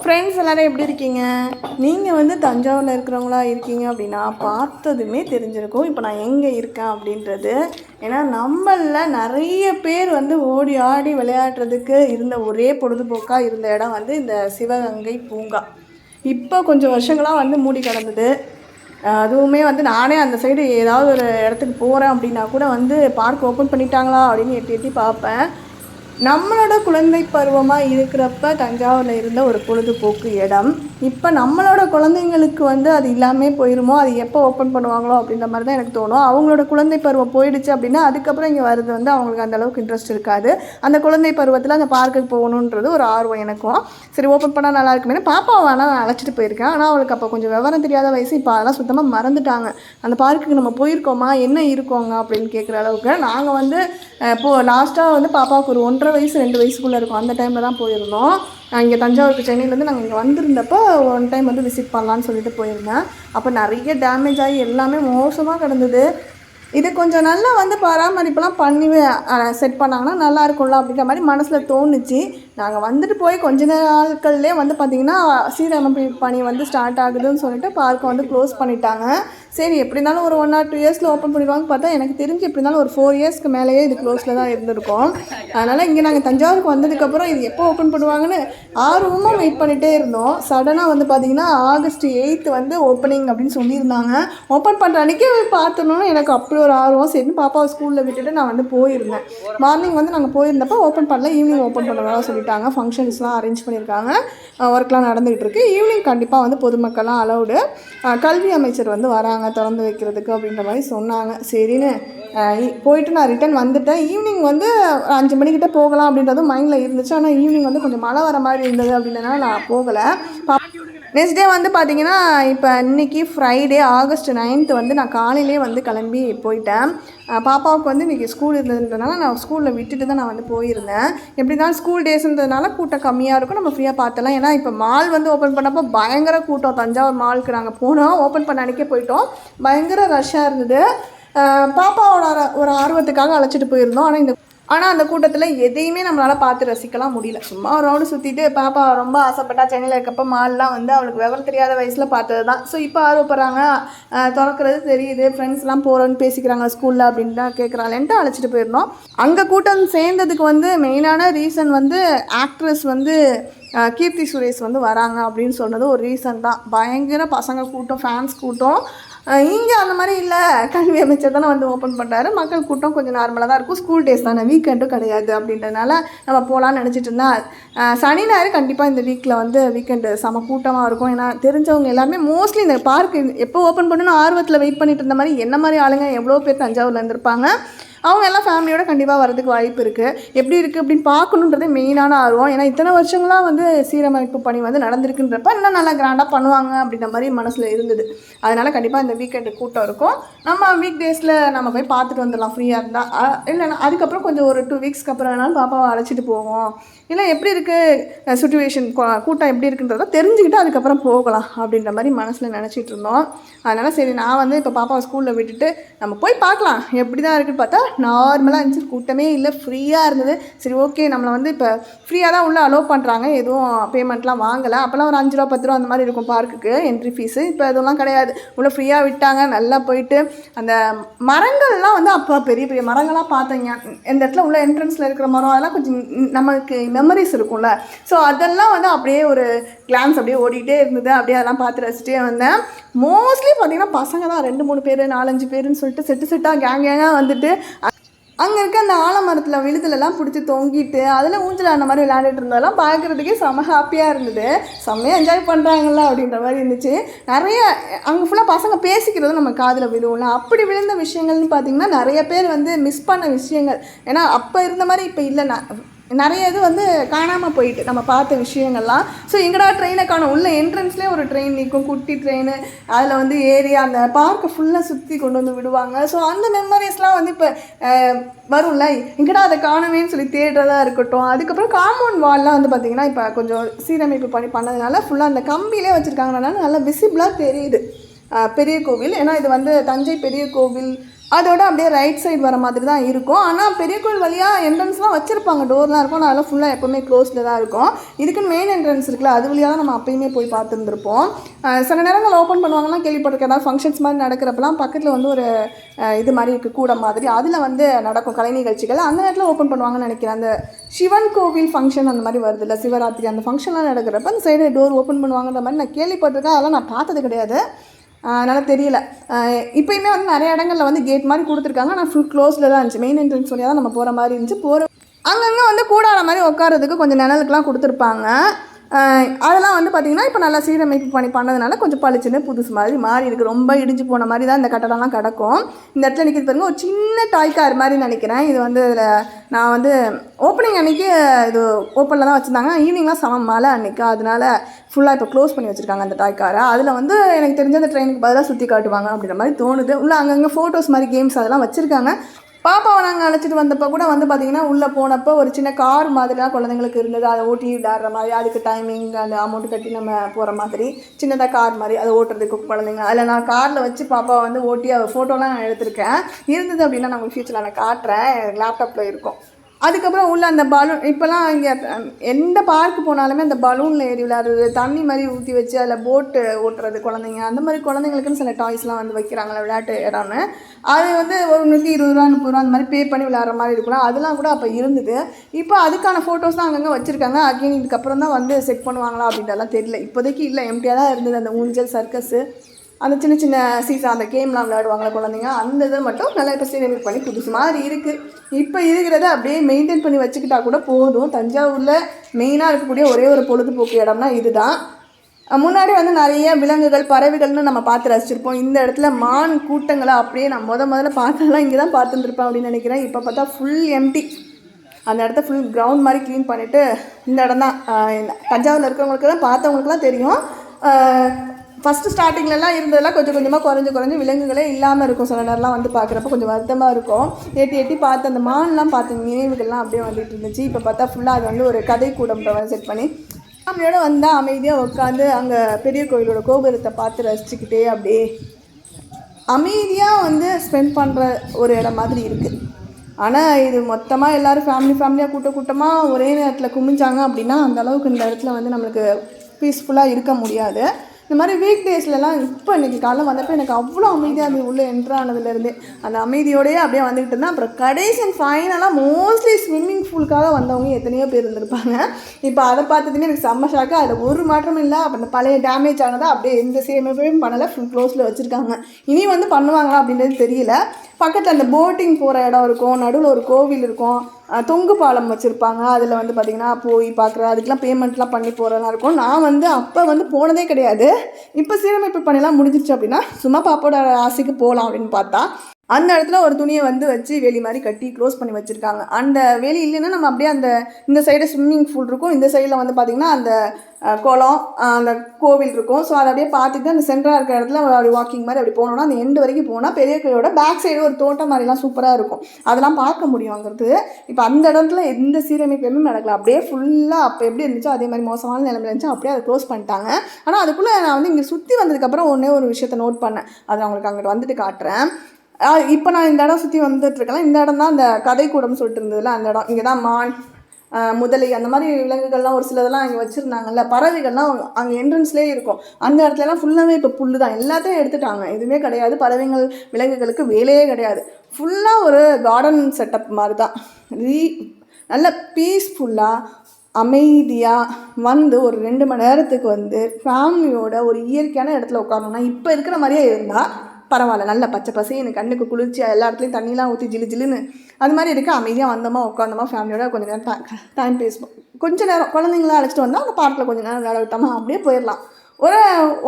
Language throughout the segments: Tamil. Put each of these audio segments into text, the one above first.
ஃப்ரெண்ட்ஸ் எல்லோரும் எப்படி இருக்கீங்க? நீங்கள் வந்து தஞ்சாவூரில் இருக்கிறவங்களா இருக்கீங்க அப்படின்னா பார்த்ததுமே தெரிஞ்சிருக்கும். இப்போ நான் எங்கே இருக்கேன் அப்படின்றது. ஏன்னா நம்மளில் நிறைய பேர் வந்து ஓடி ஆடி விளையாடுறதுக்கு இருந்த ஒரே பொழுதுபோக்காக இருந்த இடம் வந்து இந்த சிவகங்கை பூங்கா. இப்போ கொஞ்சம் வருஷங்களாக வந்து மூடி கிடந்தது. அதுவுமே வந்து நானே அந்த சைடு ஏதாவது ஒரு இடத்துக்கு போகிறேன் அப்படின்னா கூட வந்து பார்க் ஓப்பன் பண்ணிட்டாங்களா அப்படின்னு எட்டி எட்டி பார்ப்பேன். நம்மளோட குழந்தை பருவமாக இருக்கிறப்ப தஞ்சாவூரில் இருந்த ஒரு பொழுதுபோக்கு இடம். இப்போ நம்மளோட குழந்தைங்களுக்கு வந்து அது இல்லாமல் போயிருமோ? அது எப்போ ஓப்பன் பண்ணுவாங்களோ அப்படின்ற மாதிரி தான் எனக்கு தோணும். அவங்களோட குழந்தை பருவம் போயிடுச்சு அப்படின்னா அதுக்கப்புறம் இங்கே வர்றது வந்து அவங்களுக்கு அந்தளவுக்கு இன்ட்ரெஸ்ட் இருக்காது. அந்த குழந்தை பருவத்தில் அந்த பார்க்குக்கு போகணுன்றது ஒரு ஆர்வம் எனக்கும். சரி ஓப்பன் பண்ணால் நல்லா இருக்குமே பாப்பாவை வேணால் நான் அழைச்சிட்டு போயிருக்கேன். ஆனால் அவளுக்கு அப்போ கொஞ்சம் விவரம் தெரியாத வயசு. இப்போ அதெல்லாம் சுத்தமாக மறந்துட்டாங்க. அந்த பார்க்குக்கு நம்ம போயிருக்கோமா? என்ன இருக்கோங்க? அப்படின்னு கேட்குற அளவுக்கு நாங்கள் வந்து இப்போது லாஸ்ட்டாக வந்து பாப்பாவுக்கு ஒரு ஒன்றரை வயசு ரெண்டு வயசுக்குள்ளே இருக்கும். அந்த டைமில் தான் போயிருந்தோம். நான் இங்கே தஞ்சாவூருக்கு சென்னையிலேருந்து நாங்கள் இங்கே வந்திருந்தப்போ ஒன் டைம் வந்து விசிட் பண்ணலான்னு சொல்லிட்டு போயிருந்தேன். அப்போ நிறைய டேமேஜ் ஆகி எல்லாமே மோசமாக கிடந்தது. இது கொஞ்சம் நல்லா வந்து பராமரிப்பெல்லாம் பண்ணி செட் பண்ணாங்கன்னா நல்லா இருக்கும்ல அப்படின்ற மாதிரி மனசில் தோணுச்சு. நாங்கள் வந்துட்டு போய் கொஞ்ச நாட்கள்லேயே வந்து பார்த்திங்கன்னா சீரமைப்பு பணி வந்து ஸ்டார்ட் ஆகுதுன்னு சொல்லிட்டு பார்க்கை வந்து க்ளோஸ் பண்ணிட்டாங்க. சரி எப்படி இருந்தாலும் ஒரு ஒன் ஆர் டூ இயர்ஸில் ஓப்பன் பண்ணிடுவாங்க பார்த்தா எனக்கு தெரிஞ்சு எப்படி இருந்தாலும் ஒரு ஃபோர் இயர்ஸ்க்கு மேலேயே இது க்ளோஸில் தான் இருந்திருக்கும். அதனால் இங்கே நாங்கள் தஞ்சாவூருக்கு வந்ததுக்கப்புறம் இது எப்போ ஓப்பன் பண்ணுவாங்கன்னு ஆர்வமாக வெயிட் பண்ணிகிட்டே இருந்தோம். சடனாக வந்து பார்த்திங்கன்னா ஆகஸ்ட் எயித்து வந்து ஓப்பனிங் அப்படின்னு சொல்லியிருந்தாங்க. ஓப்பன் பண்ணுற அன்றைக்கி பார்த்தோன்னு எனக்கு அப்படி ஒரு ஆர்வம் சரின்னு பாப்பாவை ஸ்கூலில் விட்டுட்டு நான் வந்து போயிருந்தேன். மார்னிங் வந்து நாங்கள் போயிருந்தப்போ ஓப்பன் பண்ணல ஈவினிங் ஓப்பன் பண்ணுறதா சொல்லிட்டாங்க. ஃபங்க்ஷன்ஸ்லாம் அரேஞ்ச் பண்ணியிருக்காங்க. ஒர்க்லாம் நடந்துகிட்டு இருக்கு. ஈவினிங் கண்டிப்பாக வந்து பொதுமக்கள்லாம் அலௌடு கல்வி அமைச்சர் வந்து வராங்க திறந்து வைக்கிறதுக்கு அப்படின்ற மாதிரி சொன்னாங்க. சரின்னு போயிட்டு நான் ரிட்டர்ன் வந்துட்டேன். ஈவினிங் வந்து ஒரு அஞ்சு மணிக்கிட்ட போகலாம் அப்படின்றதும் மைண்டில் இருந்துச்சு. ஆனால் ஈவினிங் வந்து கொஞ்சம் மழை வர மாதிரி இருந்தது அப்படின்றனால நான் போகலை. நெக்ஸ்ட் டே வந்து பார்த்தீங்கன்னா இப்போ இன்னைக்கு ஃப்ரைடே ஆகஸ்ட் நைன்த்து வந்து நான் காலையிலே வந்து கிளம்பி போயிட்டேன். பாப்பாவுக்கு வந்து இன்றைக்கி ஸ்கூல் இருந்ததுன்றதுனால நான் ஸ்கூலில் விட்டுட்டு தான் நான் வந்து போயிருந்தேன். எப்படி இருந்தாலும் ஸ்கூல் டேஸ்ன்றதுனால கூட்டம் கம்மியாக இருக்கும். நம்ம ஃப்ரீயாக பார்த்தலாம் ஏன்னா இப்போ மால் வந்து ஓப்பன் பண்ணப்போ பயங்கர கூட்டம். தஞ்சாவூர் மாலுக்கு நாங்கள் போனோம். ஓப்பன் பண்ண அன்றைக்கே போயிட்டோம். பயங்கர ரஷ்ஷாக இருந்தது. பாப்பாவோட ஒரு ஆர்வத்துக்காக அழைச்சிட்டு போயிருந்தோம். ஆனால் இந்த ஆனால் அந்த கூட்டத்தில் எதையுமே நம்மளால் பார்த்து ரசிக்கலாம் முடியல. சும்மா ஒரு ரவுண்டு சுற்றிட்டு பாப்பா ரொம்ப ஆசைப்பட்டா சென்னையில் இருக்கப்போ மால்லாம் வந்து அவளுக்கு விவரம் தெரியாத வயசில் பார்த்தது தான் ஸோ இப்போ ஆர்வப்படுறாங்க. திறக்கிறது தெரியுது. ஃப்ரெண்ட்ஸ்லாம் போகிறோன்னு பேசிக்கிறாங்க ஸ்கூலில் அப்படின்னு தான் கேட்குறாளேன்ட்டு அழைச்சிட்டு போயிருந்தோம் அங்கே கூட்டம் சேர்ந்ததுக்கு வந்து மெயினான ரீசன் வந்து ஆக்ட்ரஸ் வந்து கீர்த்தி சுரேஷ் வந்து வராங்க அப்படின்னு சொன்னது ஒரு ரீசன் தான். பயங்கர பசங்க கூட்டம் ஃபேன்ஸ் கூட்டம். இங்கே அந்த மாதிரி இல்லை. கல்வி அமைச்சர் தானே வந்து ஓப்பன் பண்ணுறாரு மக்கள் கூட்டம் கொஞ்சம் நார்மலாக தான் இருக்கும். ஸ்கூல் டேஸ் தானே. வீக்கெண்டும் கிடையாது அப்படின்றனால நம்ம போகலான்னு நினச்சிட்டு இருந்தா சனி ஞாயிறு கண்டிப்பாக இந்த வீக்கில் வந்து வீக்கெண்டு செம கூட்டமாக இருக்கும். ஏன்னா தெரிஞ்சவங்க எல்லாருமே மோஸ்ட்லி இந்த பார்க் எப்போ ஓப்பன் பண்ணணும் ஆர்வத்தில் வெயிட் பண்ணிட்டு இருந்த மாதிரி என்ன மாதிரி ஆளுங்க? எவ்வளோ பேர் தஞ்சாவூரில் இருந்திருப்பாங்க? அவங்க எல்லாம் ஃபேமிலியோட கண்டிப்பாக வரதுக்கு வாய்ப்பு இருக்குது எப்படி இருக்குது அப்படின்னு பார்க்கணுன்றதே மெயினான ஆர்வம். ஏன்னா இத்தனை வருஷங்களாக வந்து சீரமைப்பு பணி வந்து நடந்திருக்குன்றப்ப இன்னும் நல்லா கிராண்டாக பண்ணுவாங்க அப்படின்ற மாதிரி மனசில் இருந்தது. அதனால் கண்டிப்பாக இந்த வீக்கெண்டு கூட்டம் இருக்கும். நம்ம வீக் டேஸில் நம்ம போய் பார்த்துட்டு வந்துடலாம் ஃப்ரீயாக இருந்தால் இல்லைன்னா அதுக்கப்புறம் கொஞ்சம் ஒரு டூ வீக்ஸ்க்கு அப்புறம் வேணாலும் பாப்பாவை அழைச்சிட்டு போவோம். இல்லை எப்படி இருக்குது சுச்சுவேஷன் கூட்டம் எப்படி இருக்குன்றத தெரிஞ்சுக்கிட்டு அதுக்கப்புறம் போகலாம் அப்படின்ற மாதிரி மனசில் நினச்சிட்டு இருந்தோம். அதனால் சரி நான் வந்து இப்போ பாப்பாவை ஸ்கூலில் விட்டுட்டு நம்ம போய் பார்க்கலாம். எப்படி தான் இருக்குன்னு பார்த்தா நார்மலாக இருந்துச்சு. கூட்டமே இல்லை. ஃப்ரீயாக இருந்தது. சரி ஓகே நம்மளை வந்து இப்போ ஃப்ரீயாக தான் உள்ளே அலோவ் பண்ணுறாங்க எதுவும் பேமெண்ட்லாம் வாங்கலை. அப்போல்லாம் ஒரு அஞ்சு ரூபா பத்து ரூபா அந்த மாதிரி இருக்கும் பார்க்குக்கு என்ட்ரி ஃபீஸு இப்போ அதெல்லாம் கிடையாது. உள்ளே ஃப்ரீயாக விட்டாங்க. நல்லா போயிட்டு அந்த மரங்கள்லாம் வந்து அப்போ பெரிய பெரிய மரங்கள்லாம் பார்த்தீங்க. இந்த இடத்துல உள்ள என்ட்ரன்ஸில் இருக்கிற மரம் அதெல்லாம் கொஞ்சம் நமக்கு மெமரிஸ் இருக்கும்ல. ஸோ அதெல்லாம் வந்து அப்படியே ஒரு கிளான்ஸ் அப்படியே ஓடிக்கிட்டே இருந்தது. அப்படியே அதெல்லாம் பார்த்து ரசிச்சிட்டே வந்தேன். மோஸ்ட்லி பார்த்தீங்கன்னா பசங்க தான். ரெண்டு மூணு பேர் நாலஞ்சு பேருன்னு சொல்லிட்டு செட்டு செட்டாக கேங் கேங்காக வந்துட்டு அங்கே இருக்க அந்த ஆலமரத்தில் விழுதுலலாம் பிடிச்சி தொங்கிட்டு அதில் ஊஞ்சல் அந்த மாதிரி விளையாண்டுட்டு இருந்ததெல்லாம் பார்க்குறதுக்கே செம ஹாப்பியாக இருந்தது. செம்மையாக என்ஜாய் பண்ணுறாங்களா அப்படின்ற மாதிரி இருந்துச்சு. நிறைய அங்கே ஃபுல்லாக பசங்க பேசிக்கிறதும் நம்ம காதில் விழுவோம்ல அப்படி விழுந்த விஷயங்கள்னு பார்த்தீங்கன்னா நிறைய பேர் வந்து மிஸ் பண்ண விஷயங்கள். ஏன்னா அப்போ இருந்த மாதிரி இப்போ இல்லை. நான் நிறைய இது வந்து காணாமல் போயிட்டு நம்ம பார்த்த விஷயங்கள்லாம். ஸோ எங்கடா ட்ரெயினை காணும்? உள்ள என்ட்ரன்ஸ்லேயே ஒரு ட்ரெயின் நிற்கும் குட்டி ட்ரெயின் அதில் வந்து ஏறி அந்த பார்க்கை ஃபுல்லாக சுற்றி கொண்டு வந்து விடுவாங்க. ஸோ அந்த மெமரிஸ்லாம் வந்து இப்போ வரும்ல? எங்கடா அதை காணவேன்னு சொல்லி தேடுறதா இருக்கட்டும். அதுக்கப்புறம் காம்பவுண்ட் வால்லாம் வந்து பார்த்திங்கன்னா இப்போ கொஞ்சம் சீரமைப்பு பண்ணி பண்ணதுனால ஃபுல்லாக அந்த கம்பியிலே வச்சுருக்காங்கனால நல்லா விசிபிளாக தெரியுது. பெரிய கோவில். ஏன்னா இது வந்து தஞ்சை பெரிய கோவில். அதோட அப்படியே ரைட் சைடு வர மாதிரி தான் இருக்கும். ஆனால் பெரிய கோயில் வழியாக என்ட்ரன்ஸ்லாம் வச்சுருப்பாங்க. டோர்லாம் இருக்கும். ஆனால் அதெல்லாம் ஃபுல்லாக எப்போவுமே க்ளோஸில் தான் இருக்கும். இதுக்குன்னு மெயின் என்ட்ரன்ஸ் இருக்குல்ல அது வழியாக தான் நம்ம அப்பயுமே போய் பார்த்துருந்துருப்போம். சில நேரங்கள் ஓப்பன் பண்ணுவாங்கலாம் கேள்விப்பட்டிருக்கேன். ஏதாவது ஃபங்க்ஷன்ஸ் மாதிரி நடக்கிறப்பலாம் பக்கத்தில் வந்து ஒரு இது மாதிரி இருக்குது கூட மாதிரி. அதில் வந்து நடக்கும் கலை நிகழ்ச்சிகள். அந்த நேரத்தில் ஓப்பன் பண்ணுவாங்கன்னு நினைக்கிறேன். அந்த சிவன் கோவில் ஃபங்க்ஷன் அந்த மாதிரி வருது இல்லை சிவராத்திரி அந்த ஃபங்க்ஷன்லாம் நடக்கிறப்ப அந்த சைடு டோர் ஓப்பன் பண்ணுவாங்கன்ற மாதிரி நான் கேள்விப்பட்டிருக்கேன். அதெல்லாம் நான் பார்த்தது கிடையாது. அதனால் தெரியல. இப்போயுமே வந்து நிறைய இடங்களில் வந்து கேட் மாதிரி கொடுத்துருக்காங்க. ஆனால் ஃபுல் க்ளோஸில் தான் இருந்துச்சு. மெயின் என்ட்ரன்ஸ் வழியாக தான் நம்ம போகிற மாதிரி இருந்துச்சு. போகிற அங்கங்கே வந்து கூடாத மாதிரி உட்காரதுக்கு கொஞ்சம் நிழலுக்குலாம் கொடுத்துருப்பாங்க. அதெல்லாம் வந்து பார்த்திங்கன்னா இப்போ நல்லா சீரமைப்பு பண்ணி பண்ணதுனால கொஞ்சம் பளிச்சுன்னு புதுசு மாதிரி மாறி இருக்குது ரொம்ப இடிஞ்சு போன மாதிரி தான் இந்த கட்டடம்லாம் கிடக்கும். இந்த இடத்துல நிற்கிறது பாருங்க ஒரு சின்ன டாய் கார் மாதிரி நினைக்கிறேன். இது வந்து இதில் நான் வந்து ஓப்பனிங் அன்றைக்கி இது ஓப்பனில் தான் வச்சுருந்தாங்க. ஈவினிங்லாம் செம மழை அன்றைக்கி அதனால ஃபுல்லாக இப்போ க்ளோஸ் பண்ணி வச்சுருக்காங்க அந்த டாய் காரை அதில் வந்து எனக்கு தெரிஞ்ச அந்த ட்ரெயினுக்கு பதிலாக சுற்றி காட்டுவாங்க அப்படின்ற மாதிரி தோணுது. உள்ள அங்கங்கே ஃபோட்டோஸ் மாதிரி கேம்ஸ் அதெல்லாம் வச்சுருக்காங்க. பாப்பாவை நாங்கள் அழைச்சிட்டு வந்தப்போ கூட வந்து பார்த்தீங்கன்னா உள்ளே போனப்போ ஒரு சின்ன கார் மாதிரிலாம் குழந்தைங்களுக்கு இருந்தது. அதை ஓட்டி விளாடுற மாதிரி அதுக்கு டைமிங் அந்த அமௌண்ட் கட்டி நம்ம போகிற மாதிரி சின்னதாக கார் மாதிரி அதை ஓட்டுறதுக்கு குழந்தைங்க. அதில் நான் காரில் வச்சு பாப்பாவை வந்து ஓட்டி அவள் ஃபோட்டோலாம் நான் எடுத்திருக்கேன். இருந்தது அப்படின்னா நான் உங்களுக்கு ஃபியூச்சரில் நான் காட்டுறேன். லேப்டாப்பில் இருக்கும். அதுக்கப்புறம் உள்ளே அந்த பலூன் இப்போல்லாம் இங்கே எந்த பார்க்கு போனாலுமே அந்த பலூனில் ஏறி விளையாடுறது தண்ணி மாதிரி ஊற்றி வச்சு அதில் போட்டு ஓட்டுறது குழந்தைங்க அந்த மாதிரி குழந்தைங்களுக்குன்னு சில டாய்ஸ்லாம் வந்து வைக்கிறாங்களே விளையாட்டு இடம்னு அது வந்து ஒரு நூற்றி இருபது ரூபா முப்பது ரூபா அந்த மாதிரி பே பண்ணி விளையாடுற மாதிரி இருக்கலாம் அதெல்லாம் கூட அப்போ இருந்தது. இப்போ அதுக்கான ஃபோட்டோஸ் தான் அங்கங்கே வச்சுருக்காங்க. அகைன் இதுக்கப்புறம் தான் வந்து செட் பண்ணுவாங்களா அப்படின்றலாம் தெரியல. இப்போதைக்கு இல்லை எம்டியாக தான் இருந்தது அந்த ஊஞ்சல் சர்க்கஸு அந்த சின்ன சின்ன சீசா அந்த கேம்லாம் விளையாடுவாங்களே குழந்தைங்க அந்த இதை மட்டும் நல்லா இப்போ சீரமைப்பு பண்ணி புதுசு மாதிரி இருக்குது இப்போ இருக்கிறத அப்படியே மெயின்டைன் பண்ணி வச்சுக்கிட்டா கூட போதும். தஞ்சாவூரில் மெயினாக இருக்கக்கூடிய ஒரே ஒரு பொழுதுபோக்கு இடம்னா இதுதான். முன்னாடி வந்து நிறைய விலங்குகள் பறவைகள்னு நம்ம பார்த்து ரசிச்சிருப்போம். இந்த இடத்துல மான் கூட்டங்களை அப்படியே நான் முத முதல்ல பார்த்ததெல்லாம் இங்கே தான் பார்த்துருந்துருப்பேன் அப்படின்னு நினைக்கிறேன். இப்போ பார்த்தா ஃபுல் எம்டி அந்த இடத்த ஃபுல் கிரவுண்ட் மாதிரி க்ளீன் பண்ணிவிட்டு இந்த இடம் தான் தஞ்சாவூரில் இருக்கிறவங்களுக்கு தான் பார்த்தவங்களுக்குலாம் தெரியும் ஃபஸ்ட்டு ஸ்டார்டிங்லலாம் இருந்ததெல்லாம் கொஞ்சம் கொஞ்சமாக குறைஞ்சி குறைஞ்சி விலங்குகளே இல்லாமல் இருக்கும். சில நேரம்லாம் வந்து பார்க்குறப்ப கொஞ்சம் வருத்தமாக இருக்கும். எட்டி எட்டி பார்த்து அந்த மான்லாம் பார்த்த நினைவுகள்லாம் அப்படியே வந்துட்டு இருந்துச்சு. இப்போ பார்த்தா ஃபுல்லாக அது வந்து ஒரு கதை கூடம் மாதிரி செட் பண்ணி ஃபேமிலியோட வந்தால் அமைதியாக உட்காந்து அங்கே பெரிய கோயிலோட கோபுரத்தை பார்த்து ரசிச்சுக்கிட்டே அப்படியே அமைதியாக வந்து ஸ்பெண்ட் பண்ணுற ஒரு இடம் மாதிரி இருக்குது ஆனால் இது மொத்தமாக எல்லோரும் ஃபேமிலி ஃபேமிலியாக கூட்ட கூட்டமாக ஒரே நேரத்தில் குமிஞ்சாங்க அப்படின்னா அந்த அளவுக்கு இந்த இடத்துல வந்து நம்மளுக்கு பீஸ்ஃபுல்லாக இருக்க முடியாது. இந்த மாதிரி வீக் டேஸ்லலாம் இப்போ இன்றைக்கி காலைல வந்தப்போ எனக்கு அவ்வளோ அமைதியாக அது உள்ளே என்ட்ரானதுலேருந்தே அந்த அமைதியோடயே அப்படியே வந்துக்கிட்டு இருந்தேன். அப்புறம் கடைசி ஃபைனலாக மோஸ்ட்லி ஸ்விம்மிங் பூலுக்காக வந்தவங்க எத்தனையோ பேர் இருந்திருப்பாங்க. இப்போ அதை பார்த்ததுமே எனக்கு செம்ம ஷாக்காக அதில் ஒரு மாற்றமும் இல்லை. அப்போ அந்த பழைய டேமேஜ் ஆனதை அப்படியே எந்த சேமிப்பையும் பண்ணலை. ஃபுல் க்ளோஸில் வச்சுருக்காங்க. இனி வந்து பண்ணுவாங்களா அப்படின்றது தெரியல. பக்கத்தில் அந்த போட்டிங் போகிற இடம் இருக்கும் நடுவில் ஒரு கோவில் இருக்கும். தொங்கு பாலம் வச்சுருப்பாங்க. அதில் வந்து பார்த்திங்கன்னா போய் பார்க்குற அதுக்கெலாம் பேமெண்ட்லாம் பண்ணி போகிறதா இருக்கும். நான் வந்து அப்போ வந்து போனதே கிடையாது. இப்போ சீரமைப்பு பணிலாம் முடிஞ்சிருச்சு அப்படின்னா சும்மா பாப்போட ஆசைக்கு போகலாம் அப்படின்னு பார்த்தா அந்த இடத்துல ஒரு துணியை வந்து வச்சு வேலி மாதிரி கட்டி க்ளோஸ் பண்ணி வச்சுருக்காங்க. அந்த வேலி இல்லைன்னா நம்ம அப்படியே அந்த இந்த சைடு ஸ்விம்மிங் பூல் இருக்கும். இந்த சைடில் வந்து பார்த்திங்கன்னா அந்த குளம் அந்த கோவில் இருக்கும். ஸோ அதை அப்படியே பார்த்துட்டு அந்த சென்டராக இருக்கிற இடத்துல அப்படி வாக்கிங் மாதிரி அப்படி போனோம்னா அந்த எண்டு வரைக்கும் போனால் பெரிய கோயிலோட பேக் சைடு ஒரு தோட்டம் மாதிரிலாம் சூப்பராக இருக்கும். அதெல்லாம் பார்க்க முடியுங்கிறது இப்போ அந்த இடத்துல எந்த சீரமைப்புமே நடக்கல. அப்படியே ஃபுல்லாக அப்போ எப்படி இருந்துச்சோ அதே மாதிரி மோசமான நிலைமை இருந்துச்சு. அப்படியே அதை க்ளோஸ் பண்ணிட்டாங்க. ஆனால் அதுக்குள்ளே நான் வந்து இங்கே சுற்றி வந்ததுக்கப்புறம் ஒன்றே ஒரு விஷயத்தை நோட் பண்ணேன். அதை அவங்களுக்கு அங்கிட்டு வந்துட்டு காட்டுறேன். இப்போ நான் இந்த இடம் சுற்றி வந்துட்டுருக்கேன் இந்த இடம் தான் அந்த கதைக்கூடம்னு சொல்லிட்டு இருந்ததுல அந்த இடம். இங்கே தான் மான் முதலை அந்த மாதிரி விலங்குகள்லாம் ஒரு சிலதெல்லாம் அங்கே வச்சுருந்தாங்கல்ல பறவைகள்லாம் அங்கே என்ட்ரன்ஸ்லேயே இருக்கும். அந்த இடத்துலலாம் ஃபுல்லாகவே இப்போ புல்லு தான் எல்லாத்தையும் எடுத்துட்டாங்க. எதுவுமே கிடையாது பறவைகள் விலங்குகளுக்கு வேலையே கிடையாது. ஃபுல்லாக ஒரு கார்டன் செட்டப் மாதிரி தான் ரீ நல்ல பீஸ்ஃபுல்லாக அமைதியாக வந்து ஒரு ரெண்டு மணி நேரத்துக்கு வந்து ஃபேமிலியோட ஒரு இயற்கையான இடத்துல உட்காரணும்னா இப்போ இருக்கிற மாதிரியே இருந்தால் பரவாயில்ல நல்ல பச்சை பசேன்னு கண்ணுக்கு குளிர்ச்சியாக எல்லா இடத்துலையும் தண்ணிலாம் ஊற்றி ஜிலு ஜிலுன்னு. அது மாதிரி இருக்க. அமைதியாக வந்தோமா உட்காந்தோமா ஃபேமிலியோட கொஞ்சம் நேரம் டைம் பேசுவோம் கொஞ்சம் நேரம் குழந்தைங்கள அழைச்சிட்டு வந்தால் அந்த பார்க்கில் கொஞ்சம் நேரம் விளையாட விட்டோமா அப்படியே போயிடலாம். ஒரு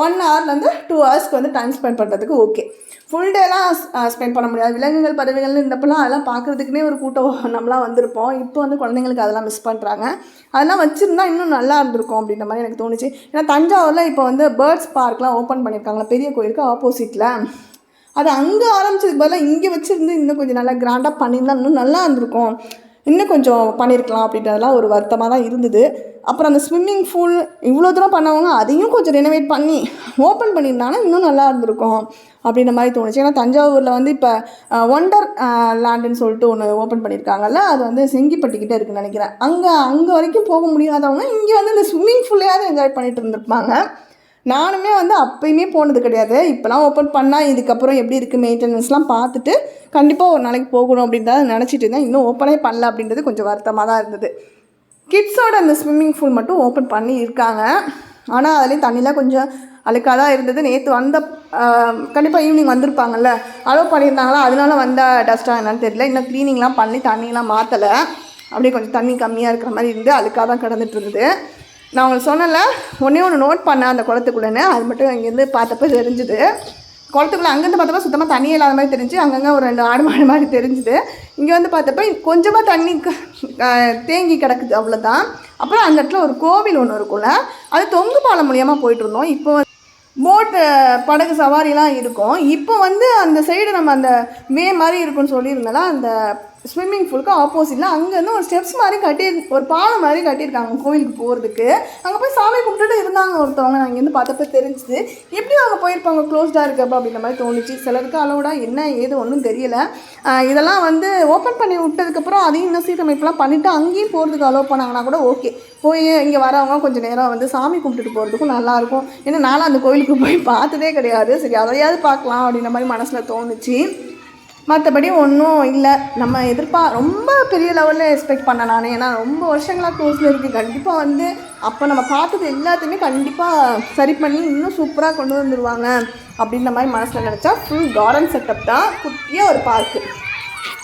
ஒன் ஹவர்லேருந்து டூ ஹவர்ஸ்க்கு வந்து டைம் ஸ்பெண்ட் பண்ணுறதுக்கு ஓகே ஃபுல் டேலாம் ஸ்பெண்ட் பண்ண முடியாது. விலங்குகள் பறவைகள்னு இருந்தப்பெல்லாம் அதெல்லாம் பார்க்குறதுக்குனே ஒரு கூட்டம் நம்மளாம் வந்திருப்போம். இப்போ வந்து குழந்தைங்களுக்கு அதெல்லாம் மிஸ் பண்ணுறாங்க அதெல்லாம் வச்சுருந்தா இன்னும் நல்லா இருந்திருக்கும் அப்படின்ற மாதிரி எனக்கு தோணுச்சு. ஏன்னா தஞ்சாவூரில் இப்போ வந்து பேர்ட்ஸ் பார்க்லாம் ஓப்பன் பண்ணியிருக்காங்களா பெரிய கோயிலுக்கு ஆப்போசிட்டில் அது அங்கே ஆரம்பிச்சதுக்கு பதிலாக இங்கே வச்சுருந்து இன்னும் கொஞ்சம் நல்லா கிராண்டாக பண்ணியிருந்தா இன்னும் நல்லா இருந்திருக்கும். இன்னும் கொஞ்சம் பண்ணியிருக்கலாம் அப்படின்றதெல்லாம் ஒரு வருத்தமாக தான் இருந்தது. அப்புறம் அந்த ஸ்விம்மிங் பூல் இவ்வளோ தூரம் பண்ணவங்க அதையும் கொஞ்சம் ரெனோவேட் பண்ணி ஓப்பன் பண்ணியிருந்தாங்கன்னா இன்னும் நல்லா இருந்திருக்கும் அப்படின்ற மாதிரி தோணுச்சு. ஏன்னா தஞ்சாவூரில் வந்து இப்போ ஒண்டர் லேண்டுன்னு சொல்லிட்டு ஒன்று ஓப்பன் பண்ணியிருக்காங்கல்ல அது வந்து செங்கிப்பட்டிக்கிட்டே இருக்குன்னு நினைக்கிறேன். அங்கே அங்கே வரைக்கும் போக முடியாதவங்க இங்கே வந்து இந்த ஸ்விம்மிங் பூல்லையாவது என்ஜாய் பண்ணிட்டு இருந்திருப்பாங்க. நானுமே வந்து அப்பயுமே போனது கிடையாது. இப்போலாம் ஓப்பன் பண்ணால் இதுக்கப்புறம் எப்படி இருக்குது மெயின்டெனன்ஸ்லாம் பார்த்துட்டு கண்டிப்பாக ஒரு நாளைக்கு போகணும் அப்படின்றத நினச்சிட்டு இருந்தேன். இன்னும் ஓப்பனே பண்ணல அப்படின்றது கொஞ்சம் வருத்தமாக தான் இருந்தது. கிட்ஸோட அந்த ஸ்விம்மிங் பூல் மட்டும் ஓப்பன் பண்ணி இருக்காங்க. ஆனால் அதுலேயும் தண்ணிலாம் கொஞ்சம் அழுக்காக தான் இருந்தது. நேற்று வந்த கண்டிப்பாக ஈவினிங் வந்திருப்பாங்கல்ல. அலோவ் பண்ணியிருந்தாங்களா? அதனால வந்த டஸ்ட்டாக என்னன்னு தெரியல. இன்னும் க்ளீனிங்லாம் பண்ணி தண்ணியெலாம் மாற்றலை அப்படியே கொஞ்சம் தண்ணி கம்மியாக இருக்கிற மாதிரி இருந்து அழுக்காக தான் கிடந்துட்டு இருந்தது. நான் உங்களுக்கு சொன்னல ஒன்றே ஒன்று நோட் பண்ணேன் அந்த குளத்துக்குள்ளேன்னு அது மட்டும் இங்கேருந்து பார்த்தப்ப தெரிஞ்சுது. குளத்துக்குள்ளே அங்கேருந்து பார்த்தப்ப சுத்தமாக தண்ணி இல்லாத மாதிரி தெரிஞ்சு அங்கங்கே ஒரு ரெண்டு ஆடு மாடு மாதிரி தெரிஞ்சுது. இங்கே வந்து பார்த்தப்ப கொஞ்சமாக தண்ணி க- தேங்கி கிடக்குது அவ்வளோதான் அப்புறம் அந்த இடத்துல ஒரு கோவில் ஒன்று இருக்கும்ல அது தொங்கு பாலம் மூலியமாக போயிட்டு இருந்தோம். இப்போ போட்டு படகு சவாரிலாம் இருக்கும். இப்போ வந்து அந்த சைடு நம்ம அந்த வே மாதிரி இருக்குன்னு சொல்லியிருந்தால அந்த ஸ்விம்மிங் பூலுக்கு ஆப்போசிட்டில் அங்கேருந்து ஒரு ஸ்டெப்ஸ் மாதிரி கட்டி ஒரு பாலம் மாதிரி கட்டியிருக்காங்க கோவிலுக்கு போகிறதுக்கு அங்கே போய் சாமி கும்பிட்டுட்டு இருந்தாங்க ஒருத்தவங்க. நான் இங்கேருந்து பார்த்தப்ப தெரிஞ்சுது. எப்படி அவங்க போயிருப்பாங்க? க்ளோஸ்டாக இருக்கப்போ அப்படின்ற மாதிரி தோணுச்சு. சிலருக்கு அளவுடாக என்ன ஏது ஒன்றும் தெரியலை. இதெல்லாம் வந்து ஓப்பன் பண்ணி விட்டதுக்கப்புறம் அதையும் இன்னும் சீரமைப்புலாம் பண்ணிவிட்டு அங்கேயும் போகிறதுக்கு அலோவ் பண்ணாங்கன்னா கூட ஓகே போய் இங்கே வரவங்க கொஞ்சம் நேரம் வந்து சாமி கும்பிட்டுட்டு போகிறதுக்கும் நல்லாயிருக்கும். ஏன்னா நானும் அந்த கோயிலுக்கு போய் பார்த்ததே கிடையாது. சரி அதையாவது பார்க்கலாம் அப்படின்ற மாதிரி மனசில் தோணுச்சு. மற்றபடி ஒன்றும் இல்லை. நம்ம எதிர்பா ரொம்ப பெரிய லெவலில் எக்ஸ்பெக்ட் பண்ண நான். ஏன்னா ரொம்ப வருஷங்களாக க்ளோஸில் இருக்குது கண்டிப்பாக வந்து அப்போ நம்ம பார்த்தது எல்லாத்தையுமே கண்டிப்பாக சரி பண்ணி இன்னும் சூப்பராக கொண்டு வந்துடுவாங்க அப்படின்ற மாதிரி மனசில் நினச்சா ஃபுல் கார்டன் செட்டப் தான். குட்டியாக ஒரு பார்க்கு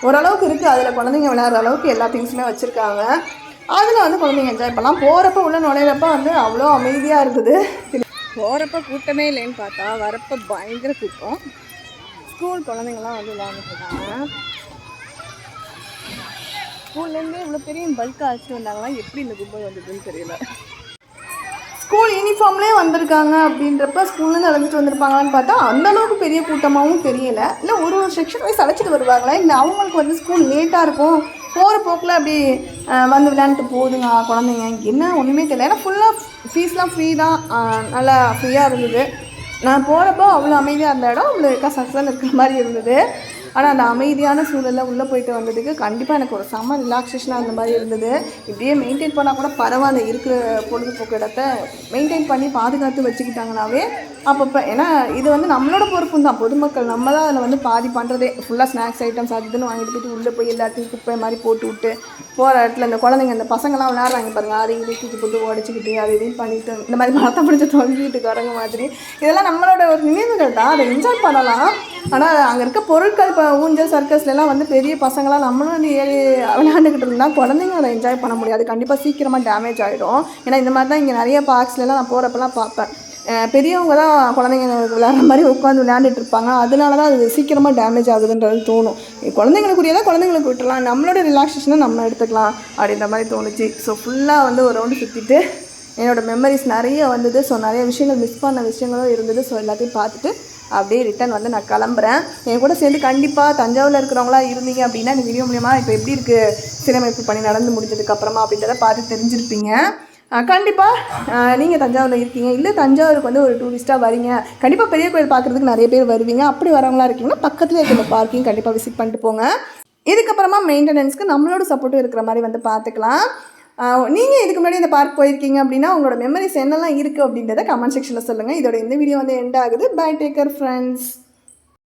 ஓரளவுக்கு இருக்குது அதில் குழந்தைங்க விளையாடுற அளவுக்கு எல்லா திங்ஸுமே வச்சுருக்காங்க. அதில் வந்து குழந்தைங்க என்ஜாய் பண்ணலாம். போகிறப்ப உள்ள நுழையிறப்ப வந்து அவ்வளோ அமைதியாக இருக்குது. போகிறப்ப கூட்டமே இல்லைன்னு பார்த்தா வரப்போ பயங்கர கூட்டம். ஸ்கூல் குழந்தைங்கலாம் வந்து விளாண்டுருக்காங்க இருக்காங்க. ஸ்கூல்லேருந்து இவ்வளோ பெரிய பல்க் அழைச்சிட்டு வந்தாங்களா? எப்படி இந்த கும்பல் வந்ததுன்னு தெரியல. ஸ்கூல் யூனிஃபார்ம்லேயே வந்திருக்காங்க அப்படின்றப்ப ஸ்கூல்லேருந்து அழைச்சிட்டு வந்திருப்பாங்களான்னு பார்த்தா அந்த அளவுக்கு பெரிய கூட்டமாகவும் தெரியல. இல்லை ஒரு ஒரு செக்ஷன் வைஸ் அழைச்சிட்டு வருவாங்களா? இல்லை அவங்களுக்கு வந்து ஸ்கூல் லேட்டாக இருக்கும்? போகிற போக்கில் அப்படி வந்து விளையாண்டுட்டு போகுதுங்க குழந்தைங்க. என்ன ஒன்றுமே தெரியல. ஏன்னா ஃபுல்லாக ஃபீஸ்லாம் ஃப்ரீ தான். நல்லா ஃப்ரீயாக இருந்தது. நான் போகிறப்போ அவ்வளோ அமைதியாக இருந்த இடம் அவ்வளோ கசகசன்னு இருக்கிற மாதிரி இருந்தது. ஆனால் அந்த அமைதியான சூழலில் உள்ளே போயிட்டு வந்ததுக்கு கண்டிப்பாக எனக்கு ஒரு செம்ம ரிலாக்ஸேஷனாக அந்த மாதிரி இருந்தது. இப்படியே மெயின்டைன் பண்ணால் கூட பரவாயில்ல இருக்கிற பொழுதுபோக்கு இடத்த மெயின்டைன் பண்ணி பாதுகாத்து வச்சுக்கிட்டாங்கனாவே அப்பப்போ ஏன்னா இது வந்து நம்மளோட பொறுப்பு தான். பொதுமக்கள் நம்ம தான் அதில் வந்து பாதி பண்ணுறதே ஃபுல்லாக ஸ்நாக்ஸ் ஐட்டம்ஸ் அது இதுன்னு வாங்கிட்டு போயிட்டு உள்ளே போய் எல்லாத்தையும் குப்பை மாதிரி போட்டு விட்டு போகிற இடத்துல இந்த குழந்தைங்க இந்த பசங்களாம் விளையாடுறாங்க பாருங்கள் அதை இதை தூக்கி போட்டு உடச்சிக்கிட்டு அது இதையும் பண்ணிட்டு இந்த மாதிரி மரத்தை பிடிச்சி தொங்கிட்டு வரங்க மாதிரி. இதெல்லாம் நம்மளோட ஒரு நினைவுகள் தான். அதை என்ஜாய் பண்ணலாம். ஆனால் அங்கே இருக்க பொருட்கள் இப்போ ஊஞ்சல் சர்க்கஸ்லாம் வந்து பெரிய பசங்களாம் நம்மளும் வந்து ஏறி விளையாண்டுக்கிட்டு இருந்தால் குழந்தைங்க அதை என்ஜாய் பண்ண முடியாது. கண்டிப்பாக சீக்கிரமாக டேமேஜ் ஆகிடும் ஏன்னா இந்த மாதிரி தான் இங்கே நிறைய பார்க்ஸ்லாம் நான் போகிறப்பெல்லாம் பார்ப்பேன். பெரியவங்க தான் குழந்தைங்க விளையாடுற மாதிரி உட்காந்து விளையாண்டுட்டு இருப்பாங்க. அதனால தான் அது சீக்கிரமாக டேமேஜ் ஆகுதுன்றது தோணும். குழந்தைங்களுக்குரியதா குழந்தைங்களுக்கு விட்டுலாம் நம்மளோட ரிலாக்ஸேஷனை நம்ம எடுத்துக்கலாம் அப்படின்ற மாதிரி தோணுச்சு. ஸோ ஃபுல்லாக வந்து ஒரு ரவுண்டு சுற்றிட்டு என்னோடய மெமரிஸ் நிறைய வந்தது. ஸோ நிறைய விஷயங்கள் மிஸ் பண்ண விஷயங்களும் இருந்தது. ஸோ எல்லாத்தையும் பார்த்துட்டு அப்படியே ரிட்டன் வந்து நான் கிளம்புறேன். என் கூட சேர்ந்து கண்டிப்பாக தஞ்சாவூரில் இருக்கிறவங்களா இருந்தீங்க அப்படின்னா இந்த வீடியோ மூலயமா இப்போ எப்படி இருக்குது சீரமைப்பு பணி நடந்து முடிஞ்சதுக்கப்புறமா அப்படின்றத பார்த்து தெரிஞ்சிருப்பீங்க. கண்டிப்பாக நீங்கள் தஞ்சாவூரில் இருக்கீங்க. இல்லை தஞ்சாவூருக்கு வந்து ஒரு டூரிஸ்ட்டாக வரீங்க. கண்டிப்பாக பெரிய கோயில் பார்க்குறதுக்கு நிறைய பேர் வருவீங்க. அப்படி வரவங்களா இருக்கீங்கன்னா பக்கத்தில் இருக்கிற பார்க்கிங் கண்டிப்பாக விசிட் பண்ணிட்டு போங்க. இதுக்கப்புறமா மெயின்டெனன்ஸ்க்கு நம்மளோட சப்போர்ட்டும் இருக்கிற மாதிரி வந்து பார்த்துக்கலாம். நீங்கள் இதுக்கு முன்னாடி இந்த பார்க் போயிருக்கீங்க அப்படின்னா உங்களோட மெமரிஸ் என்னெல்லாம் இருக்குது அப்படின்றத கமெண்ட் செக்ஷனில் சொல்லுங்கள் இதோட இந்த வீடியோ வந்து எண்ட் ஆகுது. By taker friends